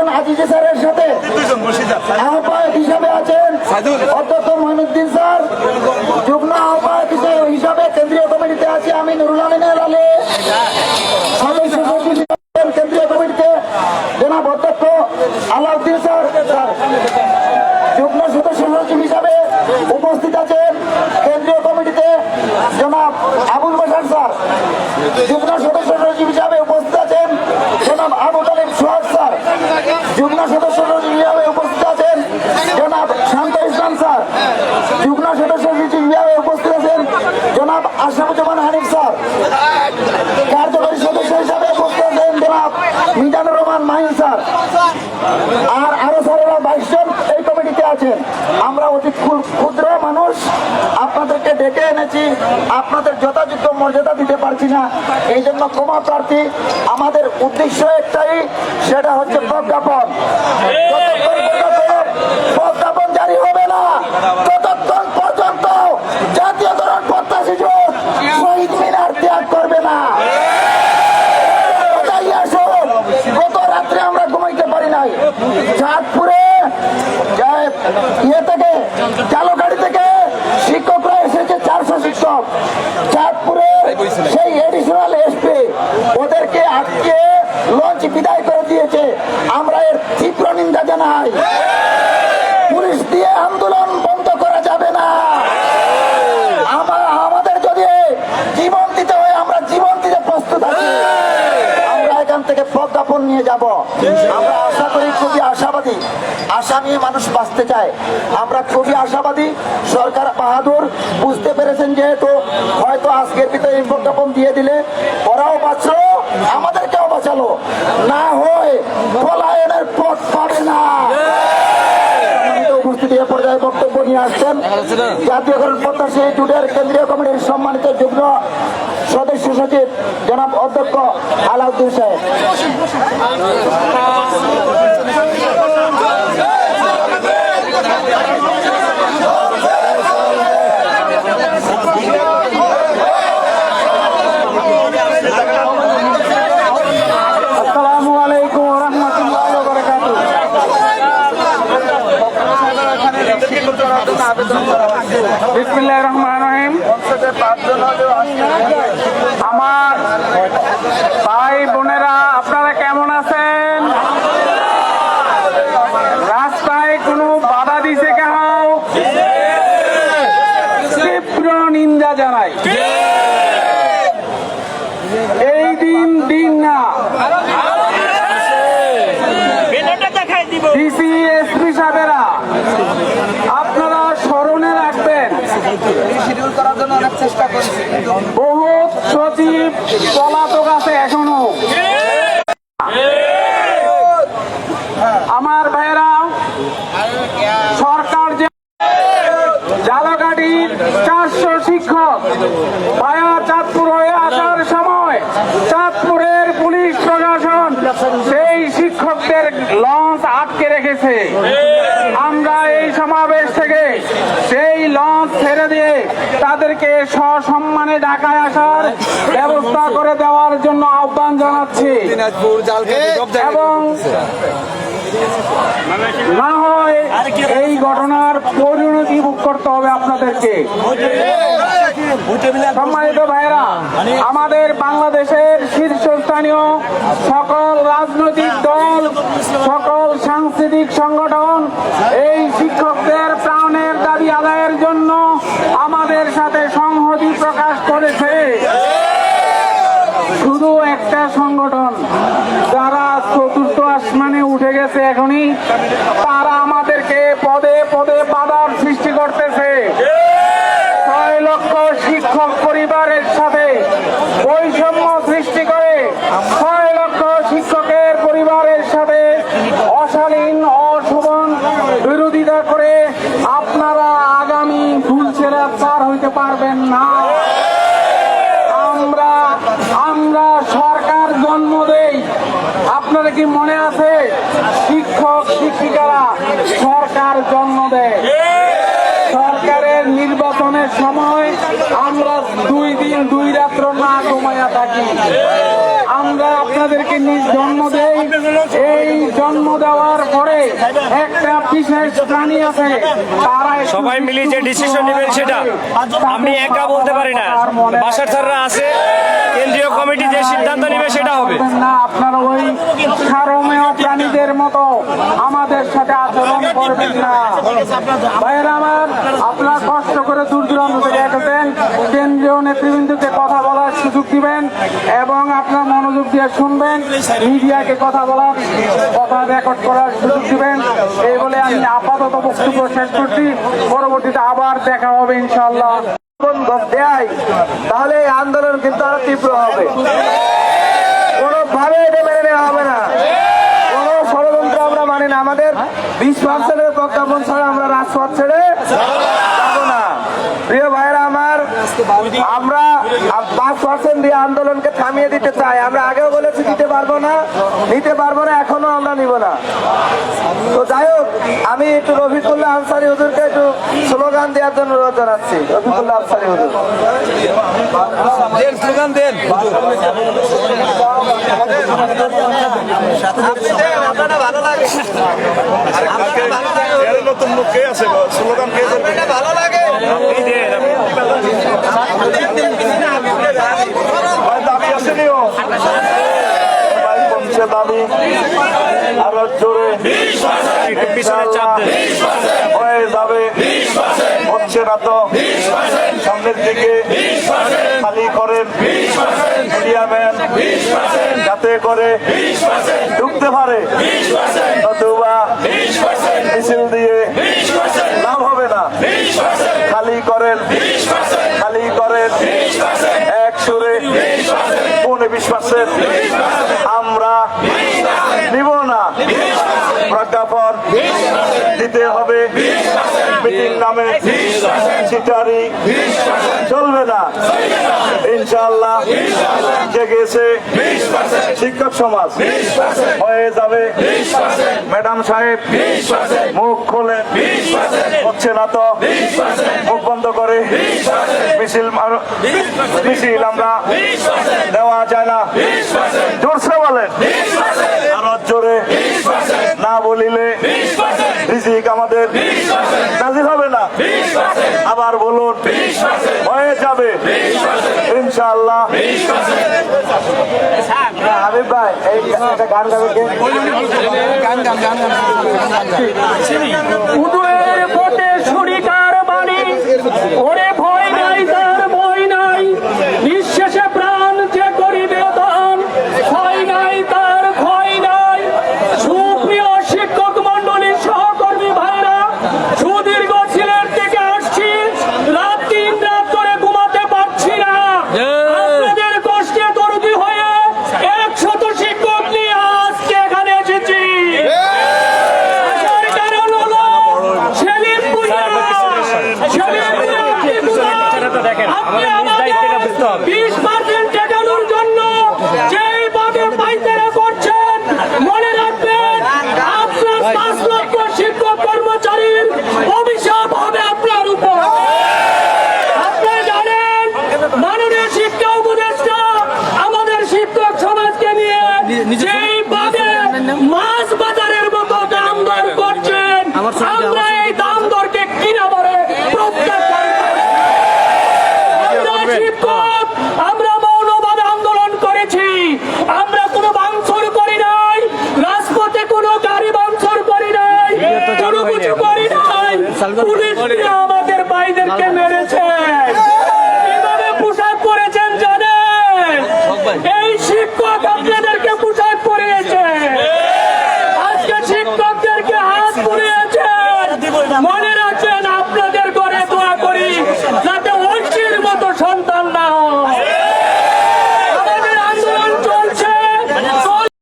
হোসেন আজিজি স্যারের সাথে আহ্বায়ক হিসাবে আছেন অধ্যক্ষ মহিনুদ্দিন স্যার। যুগ্ম আহ্বায়ক হিসাবে কেন্দ্রীয় কমিটিতে আছে আমি নুরুল আমিনের আলী। সদস্য কেন্দ্রীয় কমিটিতে জনাব অধ্যক্ষ আলাউদ্দিন স্যার। স্যার যুগ্ম সদস্য সচিব হিসাবে উপস্থিত আছেন। কেন্দ্রীয় কমিটিতে জনাব আবুল বাসার স্যার। যুগ্ম সদস্য সচিব হিসাবে উপস্থিত আছেন জনাব আবু তালিব সোহাগ স্যার যুগ্ম সদস্য সচিব হিসাবে উপস্থিত আছেন জনাব শান্ত ইসলাম স্যার যুগ্ম সদস্য হিসাবে উপস্থিত আছেন জনাব আশরাফুজ্জামান হানিফ স্যার। কার্যকরী সদস্য হিসাবে উপস্থিত আছেন জনাব মিজানুর রহমান মাহিন স্যার। আর আরও স্যারেরা বাইশ জন এই কমিটিতে আছেন। আমরা অতি ক্ষু- ক্ষুদ্র মানুষ। আপনাদেরকে ডেকে এনেছি। আপনাদের যথাযথ মর্যাদা দিতে পারছি না। এই জন্য ক্ষমা প্রার্থী। আমাদের উদ্দেশ্য একটাই, সেটা হচ্ছে প্রজ্ঞাপন। প্রজ্ঞাপন জারি হবে না, ততক্ষণ পর্যন্ত জাতীয়করণ প্রত্যাশী জোট শহীদ মিনার ত্যাগ করবে না। গত রাত্রে আমরা ঘুমাইতে পারি নাই। চাঁদপুরে ইয়ে থেকে, চালকাড়ি থেকে শিক্ষকরা এসেছে চারশো শিক্ষক। চাঁদপুরে সেই এডিশনাল এসপি ওদেরকে আটকে লঞ্চ বিদায় করে দিয়েছে। আমরা এর তীব্র নিন্দা জানাই। পুলিশ দিয়ে আন্দোলন বন্ধ করা যাবে না আমা- আমাদের যদি জীবন দিতে হয় আমরা জীবন দিতে প্রস্তুত আছি আমরা এখান থেকে প্রজ্ঞাপন নিয়ে যাব। আমরা আশা করি খুবই আশাবাদী। আশা নিয়ে মানুষ বাঁচতে চায়। আমরা খুবই আশাবাদী। সরকার বাহাদুর বুঝতে পেরেছেন যেহেতু হয়তো আজকের ভিতরে বিজ্ঞাপন দিয়ে দিলে ওরাও বাঁচালো আমাদেরকেও বাঁচালো। না হয় পলায়নের পথ পাবে না। উপস্থিতি এ পর্যায়ে বক্তব্য নিয়ে আসছেন। জাতীয়করণ প্রত্যাশী জুটের কেন্দ্রীয় কমিটির সম্মানিত যুগ্ম সদস্য সচিব জনাব অধ্যক্ষ আলাউদ্দিন সাহেব। আমার ভাই বোনেরা, আপনারা কেমন আছেন? রাস্তায় কোনো বাধা দিছে কেন তীব্র নিন্দা জানাই। এই দিন দিন না। আপনারা স্মরণে রাখবেন। শিডিউল সচিব পলাতক আছে এখনও। আমার ভাইয়েরা, সরকার যে জালাকাঠির চারশো শিক্ষক ভায়া চাঁদপুর হয়ে আসার সময় চাঁদপুরের পুলিশ প্রশাসন সেই শিক্ষকদের লঞ্চ আটকে রেখেছে। আমরা এই সমাবেশ থেকে সেই লঞ্চ ছেড়ে দিয়ে তাদেরকে সসম্মানে ঢাকায় আসার ব্যবস্থা করে দেওয়ার জন্য আহ্বান জানাচ্ছি। এবং না হয় এই ঘটনার পরিণতি ভোগ করতে হবে আপনাদেরকে। সম্মানিত ভাইরা আমাদের বাংলাদেশের শীর্ষস্থানীয় সকল রাজনৈতিক দল সকল সাংস্কৃতিক সংগঠন এই শিক্ষকদের প্রাণের দাবি আদায়ের জন্য আমাদের সাথে সংহতি প্রকাশ করেছে। শুধু একটা সংগঠন, যারা চতুর্থ আসমানে উঠে গেছে এখনই, তারা আমাদেরকে পদে পদে বাধার সৃষ্টি করতেছে ছয় লক্ষ শিক্ষক পরিবারের সাথে বৈষম্য সৃষ্টি করে ছয় লক্ষ শিক্ষকের পরিবারের সাথে অশালীন অশোভন বিরোধিতা করে আপনারা আগামী ফুলছেরা পার হইতে পারবেন না আমরা আমরা সরকার জন্ম দেই আপনারা কি মনে আছে? শিক্ষক শিক্ষিকারা সরকার জন্ম দেয়। সরকারের নির্বাচনের সময় আমরা দুই দিন দুই রাত্র না ঘুমাইয়া থাকি। আমরা আপনাদেরকে নিজ জন্ম দেয় এই জন্ম দেওয়ার পরে একটা বিশেষ প্রাণী আছে তারা সবাই মিলে যে ডিসিশন নেবেন সেটা আমি একা বলতে পারি না। বাসার স্যাররা আছে। কেন্দ্রীয় কমিটি যে সিদ্ধান্ত নেবে সেটা হবে। না আপনারা ওই সারমেয় প্রাণীদের মতো আমাদের সাথে আচরণ করবেন না ভাইয়েরা আমার, আপনার কষ্ট করে দূর দূরান্ত থেকে এসেছেন। কেন্দ্রীয় নেতৃবৃন্দকে কথা বলার সুযোগ দিবেন এবং আপনার মনোযোগ দিয়ে শুনবেন। মিডিয়াকে কথা বলার, কথা রেকর্ড করার সুযোগ দিবেন। এই বলে আমি আপাতত বক্তব্য শেষ করছি। পরবর্তীতে আবার দেখা হবে ইনশাআল্লাহ। দেয় তাহলে এই আন্দোলন কিন্তু আরও তীব্র হবে। কোনোভাবে এটা মেনে নেওয়া হবে না। কোন ষড়যন্ত্র আমরা মানি না। আমাদের বিশ পার্সেন্টের প্রজ্ঞাপন ছাড়া আমরা রাজপথ ছেড়ে যাব না। প্রিয় ভাইরা আমার পার্সেন্ট দিয়ে আন্দোলনকে থামিয়ে দিতে চাই আমরা আগেও বলেছি দিতে পারব না নিতে পারব না এখনও আমরা নিব না তো যাই হোক আমি একটু রফিকুল্লাহ আনসারি হুজুরকে একটু স্লোগান দেওয়ার জন্য অনুরোধ জানাচ্ছি রফিকুল্লাহ আনসারি হুজুর স্লোগান দেন ভালো লাগে এর নতুন মুখ কে আছে স্লোগান কে ভালো লাগে আপনি দেন, ভাই দাবি আসেনি ও ভাই দাবি আরও জোরে হয়ে যাবে। হচ্ছে না তো। সামনের দিকে খালি করেন। মিডিয়া ম্যান যাতে করে ঢুকতে পারে। নতুবা মিছিল দিয়ে লাভ হবে না। খালি করেন। খালি করেন। এক সুরে পৌনে বিশ পার্সেন্ট আমরা নিব না প্রজ্ঞাপন দিতে হবে মিটিং নামে চিটারি চলবে না ইনশাল্লাহ জেগেছে শিক্ষক সমাজ হয়ে যাবে ম্যাডাম সাহেব মুখ খোলেন হচ্ছে না তো মুখ বন্ধ করে মিছিল মিছিল আমরা দেওয়া যায় না জোরসে বলেন বলিলে রিজিক আমাদের নাজিল হবে না। আবার বলুন হয়ে যাবে। ইনশাআল্লাহ। হাবিব ভাই এই একটা গান গাবে কে? গান গান গান গান গান পথে আমরা শিক্ষক আমরা মৌনভাবে আন্দোলন করেছি। আমরা কোনো বাংসর করি নাই। রাজপথে কোনো গাড়ি বাংসর করি নাই। কোনো কিছু করি নাই। পুলিশ আমাদের ভাইদেরকে মেরেছে কীভাবে পোশাক করেছেন জানেন এই শিক্ষক আপনাদেরকে